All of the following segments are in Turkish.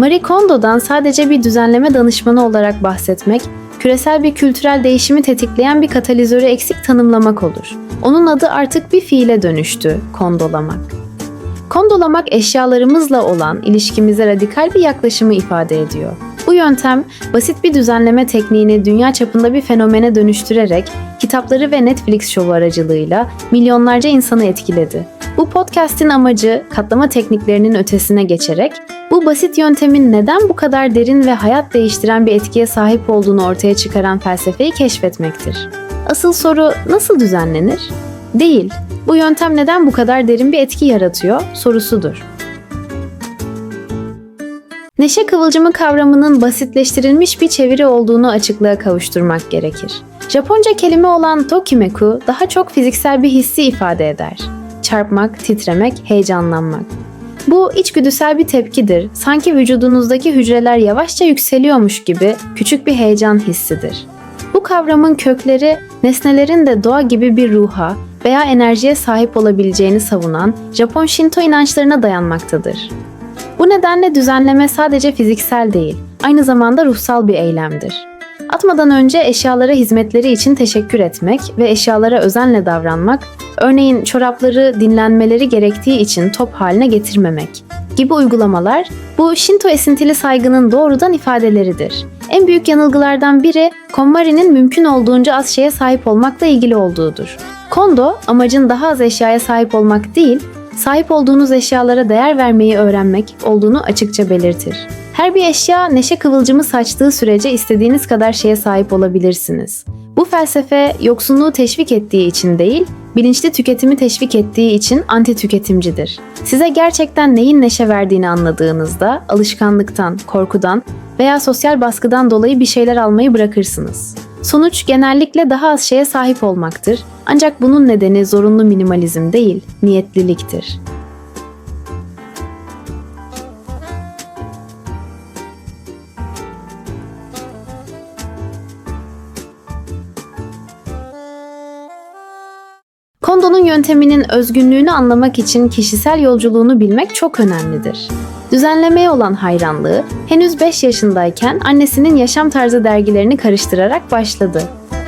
Marie Kondo'dan sadece bir düzenleme danışmanı olarak bahsetmek, küresel bir kültürel değişimi tetikleyen bir katalizörü eksik tanımlamak olur. Onun adı artık bir fiile dönüştü, kondolamak. Kondolamak eşyalarımızla olan ilişkimize radikal bir yaklaşımı ifade ediyor. Bu yöntem basit bir düzenleme tekniğini dünya çapında bir fenomene dönüştürerek kitapları ve Netflix şovu aracılığıyla milyonlarca insanı etkiledi. Bu podcast'in amacı katlama tekniklerinin ötesine geçerek bu basit yöntemin neden bu kadar derin ve hayat değiştiren bir etkiye sahip olduğunu ortaya çıkaran felsefeyi keşfetmektir. Asıl soru nasıl düzenlenir? Değil, bu yöntem neden bu kadar derin bir etki yaratıyor sorusudur. Neşe kıvılcımı kavramının basitleştirilmiş bir çeviri olduğunu açıklığa kavuşturmak gerekir. Japonca kelime olan tokimeku daha çok fiziksel bir hissi ifade eder. Çarpmak, titremek, heyecanlanmak. Bu içgüdüsel bir tepkidir. Sanki vücudunuzdaki hücreler yavaşça yükseliyormuş gibi küçük bir heyecan hissidir. Bu kavramın kökleri nesnelerin de doğa gibi bir ruha veya enerjiye sahip olabileceğini savunan Japon Shinto inançlarına dayanmaktadır. Bu nedenle düzenleme sadece fiziksel değil, aynı zamanda ruhsal bir eylemdir. Atmadan önce eşyalara hizmetleri için teşekkür etmek ve eşyalara özenle davranmak, örneğin çorapları dinlenmeleri gerektiği için top haline getirmemek gibi uygulamalar bu Shinto esintili saygının doğrudan ifadeleridir. En büyük yanılgılardan biri KonMari'nin mümkün olduğunca az şeye sahip olmakla ilgili olduğudur. Kondo amacın daha az eşyaya sahip olmak değil, sahip olduğunuz eşyalara değer vermeyi öğrenmek olduğunu açıkça belirtir. Her bir eşya neşe kıvılcımı saçtığı sürece istediğiniz kadar şeye sahip olabilirsiniz. Bu felsefe yoksunluğu teşvik ettiği için değil, bilinçli tüketimi teşvik ettiği için anti tüketimcidir. Size gerçekten neyin neşe verdiğini anladığınızda alışkanlıktan, korkudan veya sosyal baskıdan dolayı bir şeyler almayı bırakırsınız. Sonuç genellikle daha az şeye sahip olmaktır. Ancak bunun nedeni zorunlu minimalizm değil, niyetliliktir. Kondo'nun yönteminin özgünlüğünü anlamak için kişisel yolculuğunu bilmek çok önemlidir. Düzenlemeye olan hayranlığı henüz 5 yaşındayken annesinin yaşam tarzı dergilerini karıştırarak başladı.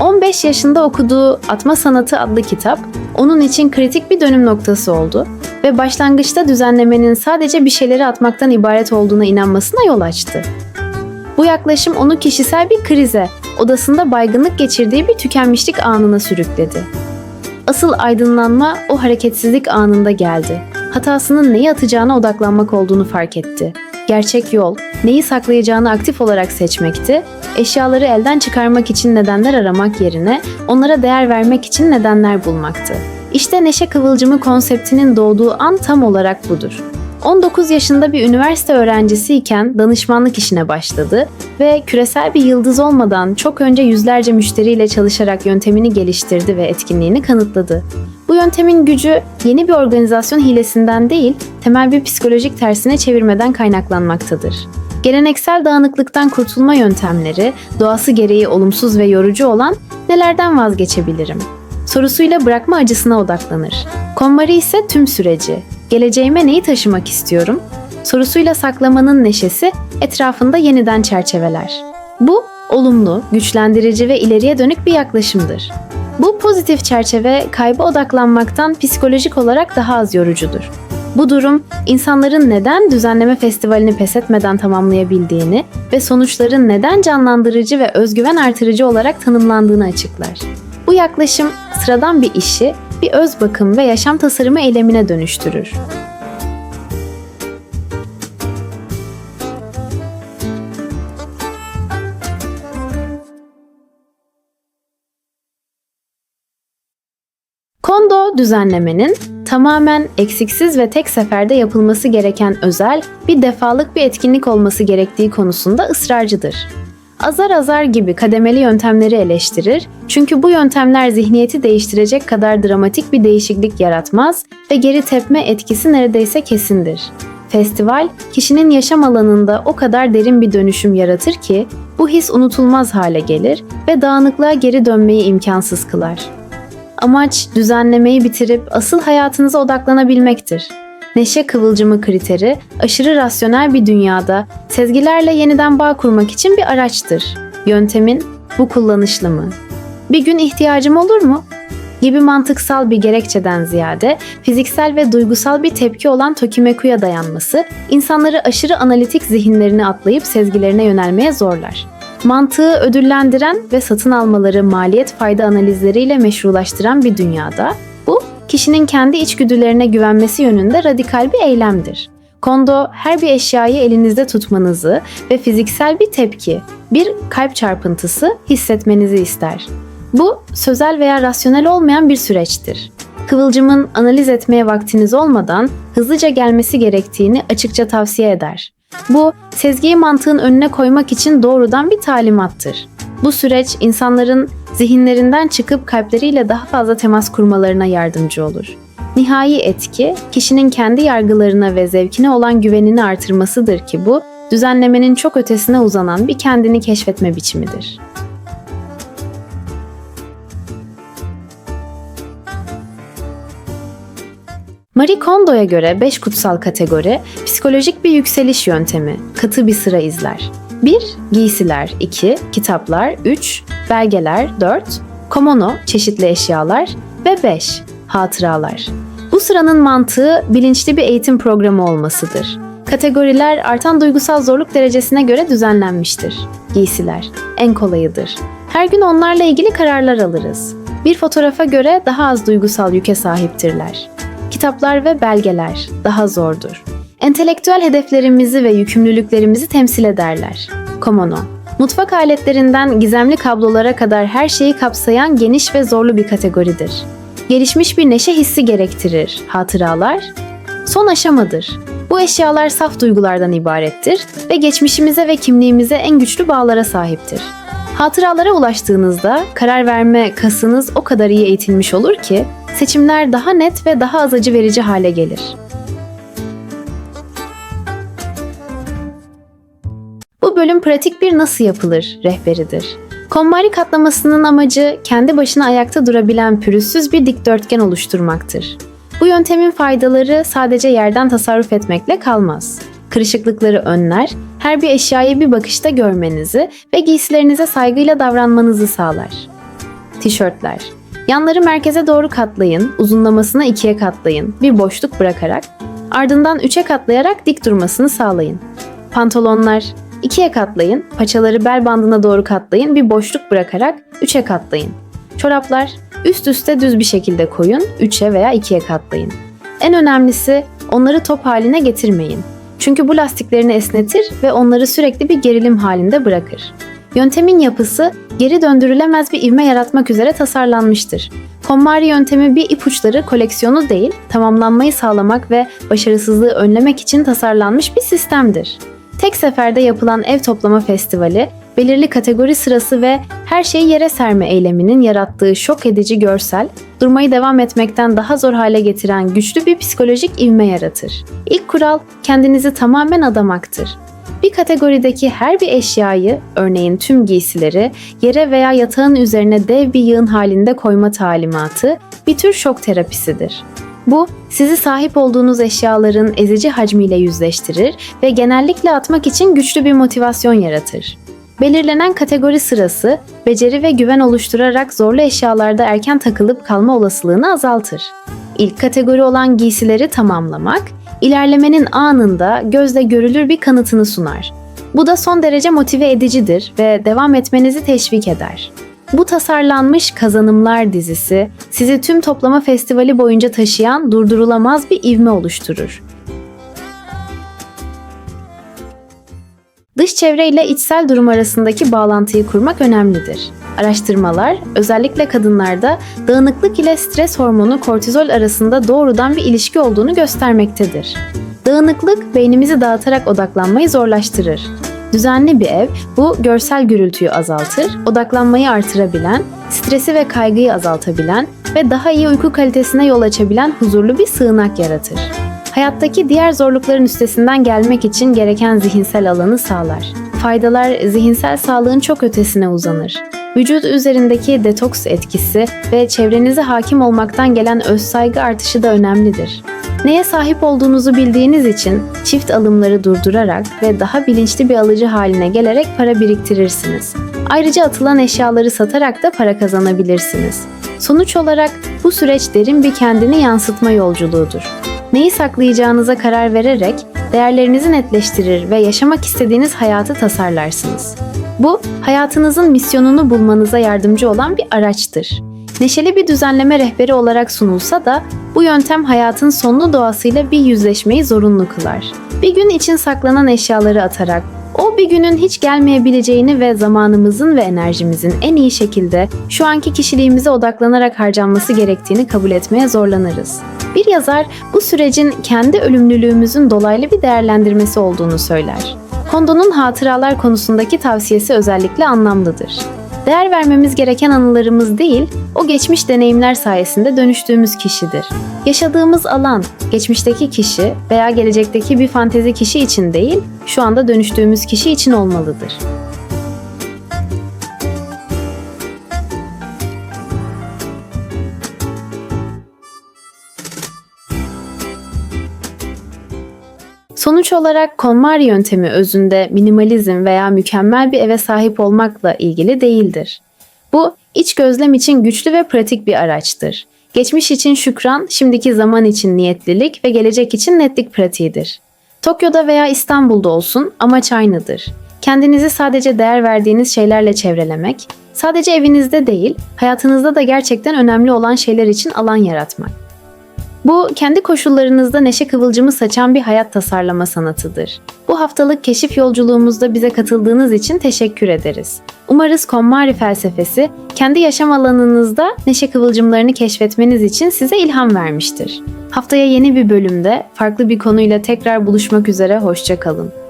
15 yaşında okuduğu Atma Sanatı adlı kitap onun için kritik bir dönüm noktası oldu ve başlangıçta düzenlemenin sadece bir şeyleri atmaktan ibaret olduğuna inanmasına yol açtı. Bu yaklaşım onu kişisel bir krize, odasında baygınlık geçirdiği bir tükenmişlik anına sürükledi. Asıl aydınlanma o hareketsizlik anında geldi. Hatasının neyi atacağına odaklanmak olduğunu fark etti. Gerçek yol, neyi saklayacağını aktif olarak seçmekti, eşyaları elden çıkarmak için nedenler aramak yerine onlara değer vermek için nedenler bulmaktı. İşte neşe kıvılcımı konseptinin doğduğu an tam olarak budur. 19 yaşında bir üniversite öğrencisiyken danışmanlık işine başladı ve küresel bir yıldız olmadan çok önce yüzlerce müşteriyle çalışarak yöntemini geliştirdi ve etkinliğini kanıtladı. Bu yöntemin gücü yeni bir organizasyon hilesinden değil, temel bir psikolojik tersine çevirmeden kaynaklanmaktadır. Geleneksel dağınıklıktan kurtulma yöntemleri, doğası gereği olumsuz ve yorucu olan nelerden vazgeçebilirim? Sorusuyla bırakma acısına odaklanır. KonMari ise tüm süreci, geleceğime neyi taşımak istiyorum? Sorusuyla saklamanın neşesi etrafında yeniden çerçeveler. Bu olumlu, güçlendirici ve ileriye dönük bir yaklaşımdır. Bu pozitif çerçeve kayba odaklanmaktan psikolojik olarak daha az yorucudur. Bu durum insanların neden düzenleme festivalini pes etmeden tamamlayabildiğini ve sonuçların neden canlandırıcı ve özgüven artırıcı olarak tanımlandığını açıklar. Bu yaklaşım sıradan bir işi bir öz bakım ve yaşam tasarımı eylemine dönüştürür. Düzenlemenin tamamen eksiksiz ve tek seferde yapılması gereken özel, bir defalık bir etkinlik olması gerektiği konusunda ısrarcıdır. Azar azar gibi kademeli yöntemleri eleştirir çünkü bu yöntemler zihniyeti değiştirecek kadar dramatik bir değişiklik yaratmaz ve geri tepme etkisi neredeyse kesindir. Festival, kişinin yaşam alanında o kadar derin bir dönüşüm yaratır ki bu his unutulmaz hale gelir ve dağınıklığa geri dönmeyi imkansız kılar. Amaç düzenlemeyi bitirip asıl hayatınıza odaklanabilmektir. neşe kıvılcımı kriteri aşırı rasyonel bir dünyada sezgilerle yeniden bağ kurmak için bir araçtır. Yöntemin bu kullanışlı mı? Bir gün ihtiyacım olur mu? gibi mantıksal bir gerekçeden ziyade fiziksel ve duygusal bir tepki olan Tokimeku'ya dayanması insanları aşırı analitik zihinlerini atlayıp sezgilerine yönelmeye zorlar. Mantığı ödüllendiren ve satın almaları maliyet fayda analizleriyle meşrulaştıran bir dünyada bu kişinin kendi içgüdülerine güvenmesi yönünde radikal bir eylemdir. Kondo her bir eşyayı elinizde tutmanızı ve fiziksel bir tepki, bir kalp çarpıntısı hissetmenizi ister. Bu sözel veya rasyonel olmayan bir süreçtir. Kıvılcımın analiz etmeye vaktiniz olmadan hızlıca gelmesi gerektiğini açıkça tavsiye eder. Bu, sezgiyi mantığın önüne koymak için doğrudan bir talimattır. Bu süreç insanların zihinlerinden çıkıp kalpleriyle daha fazla temas kurmalarına yardımcı olur. Nihai etki, kişinin kendi yargılarına ve zevkine olan güvenini artırmasıdır ki bu, düzenlemenin çok ötesine uzanan bir kendini keşfetme biçimidir. Marie Kondo'ya göre 5 kutsal kategori psikolojik bir yükseliş yöntemi, katı bir sıra izler. 1. Giysiler 2. Kitaplar 3. Belgeler 4. Komono çeşitli eşyalar ve 5. Hatıralar. Bu sıranın mantığı bilinçli bir eğitim programı olmasıdır. Kategoriler artan duygusal zorluk derecesine göre düzenlenmiştir. Giysiler en kolayıdır. Her gün onlarla ilgili kararlar alırız. Bir fotoğrafa göre daha az duygusal yüke sahiptirler kitaplar ve belgeler daha zordur. Entelektüel hedeflerimizi ve yükümlülüklerimizi temsil ederler. Komono Mutfak aletlerinden gizemli kablolara kadar her şeyi kapsayan geniş ve zorlu bir kategoridir. Gelişmiş bir neşe hissi gerektirir. Hatıralar son aşamadır. Bu eşyalar saf duygulardan ibarettir ve geçmişimize ve kimliğimize en güçlü bağlara sahiptir. Hatıralara ulaştığınızda karar verme kasınız o kadar iyi eğitilmiş olur ki seçimler daha net ve daha az acı verici hale gelir. Bu bölüm pratik bir nasıl yapılır rehberidir. KonMari katlamasının amacı kendi başına ayakta durabilen pürüzsüz bir dikdörtgen oluşturmaktır. Bu yöntemin faydaları sadece yerden tasarruf etmekle kalmaz. Kırışıklıkları önler, her bir eşyayı bir bakışta görmenizi ve giysilerinize saygıyla davranmanızı sağlar. Tişörtler Yanları merkeze doğru katlayın, uzunlamasına ikiye katlayın, bir boşluk bırakarak, ardından üçe katlayarak dik durmasını sağlayın. Pantolonlar ikiye katlayın, paçaları bel bandına doğru katlayın, bir boşluk bırakarak üçe katlayın. Çoraplar üst üste düz bir şekilde koyun, üçe veya ikiye katlayın. En önemlisi onları top haline getirmeyin. Çünkü bu lastiklerini esnetir ve onları sürekli bir gerilim halinde bırakır. Yöntemin yapısı geri döndürülemez bir ivme yaratmak üzere tasarlanmıştır. KonMari yöntemi bir ipuçları koleksiyonu değil, tamamlanmayı sağlamak ve başarısızlığı önlemek için tasarlanmış bir sistemdir. Tek seferde yapılan ev toplama festivali, belirli kategori sırası ve her şeyi yere serme eyleminin yarattığı şok edici görsel, durmayı devam etmekten daha zor hale getiren güçlü bir psikolojik ivme yaratır. İlk kural kendinizi tamamen adamaktır. Bir kategorideki her bir eşyayı, örneğin tüm giysileri, yere veya yatağın üzerine dev bir yığın halinde koyma talimatı bir tür şok terapisidir. Bu, sizi sahip olduğunuz eşyaların ezici hacmiyle yüzleştirir ve genellikle atmak için güçlü bir motivasyon yaratır. Belirlenen kategori sırası, beceri ve güven oluşturarak zorlu eşyalarda erken takılıp kalma olasılığını azaltır. İlk kategori olan giysileri tamamlamak, ilerlemenin anında gözle görülür bir kanıtını sunar. Bu da son derece motive edicidir ve devam etmenizi teşvik eder. Bu tasarlanmış kazanımlar dizisi sizi tüm toplama festivali boyunca taşıyan durdurulamaz bir ivme oluşturur. Dış çevre ile içsel durum arasındaki bağlantıyı kurmak önemlidir. Araştırmalar, özellikle kadınlarda dağınıklık ile stres hormonu kortizol arasında doğrudan bir ilişki olduğunu göstermektedir. Dağınıklık beynimizi dağıtarak odaklanmayı zorlaştırır. Düzenli bir ev bu görsel gürültüyü azaltır, odaklanmayı artırabilen, stresi ve kaygıyı azaltabilen ve daha iyi uyku kalitesine yol açabilen huzurlu bir sığınak yaratır. Hayattaki diğer zorlukların üstesinden gelmek için gereken zihinsel alanı sağlar. Faydalar zihinsel sağlığın çok ötesine uzanır. Vücut üzerindeki detoks etkisi ve çevrenize hakim olmaktan gelen özsaygı artışı da önemlidir. Neye sahip olduğunuzu bildiğiniz için çift alımları durdurarak ve daha bilinçli bir alıcı haline gelerek para biriktirirsiniz. Ayrıca atılan eşyaları satarak da para kazanabilirsiniz. Sonuç olarak bu süreç derin bir kendini yansıtma yolculuğudur. Neyi saklayacağınıza karar vererek değerlerinizi netleştirir ve yaşamak istediğiniz hayatı tasarlarsınız. Bu, hayatınızın misyonunu bulmanıza yardımcı olan bir araçtır. Neşeli bir düzenleme rehberi olarak sunulsa da bu yöntem hayatın sonlu doğasıyla bir yüzleşmeyi zorunlu kılar. Bir gün için saklanan eşyaları atarak o bir günün hiç gelmeyebileceğini ve zamanımızın ve enerjimizin en iyi şekilde şu anki kişiliğimize odaklanarak harcanması gerektiğini kabul etmeye zorlanırız. Bir yazar bu sürecin kendi ölümlülüğümüzün dolaylı bir değerlendirmesi olduğunu söyler. Kondo'nun hatıralar konusundaki tavsiyesi özellikle anlamlıdır. Değer vermemiz gereken anılarımız değil, o geçmiş deneyimler sayesinde dönüştüğümüz kişidir. Yaşadığımız alan, geçmişteki kişi veya gelecekteki bir fantezi kişi için değil, şu anda dönüştüğümüz kişi için olmalıdır. Sonuç olarak KonMari yöntemi özünde minimalizm veya mükemmel bir eve sahip olmakla ilgili değildir. Bu, iç gözlem için güçlü ve pratik bir araçtır. Geçmiş için şükran, şimdiki zaman için niyetlilik ve gelecek için netlik pratiğidir. Tokyo'da veya İstanbul'da olsun amaç aynıdır. Kendinizi sadece değer verdiğiniz şeylerle çevrelemek, sadece evinizde değil, hayatınızda da gerçekten önemli olan şeyler için alan yaratmak. Bu, kendi koşullarınızda neşe kıvılcımı saçan bir hayat tasarlama sanatıdır. Bu haftalık keşif yolculuğumuzda bize katıldığınız için teşekkür ederiz. Umarız KonMari felsefesi, kendi yaşam alanınızda neşe kıvılcımlarını keşfetmeniz için size ilham vermiştir. Haftaya yeni bir bölümde, farklı bir konuyla tekrar buluşmak üzere, hoşçakalın.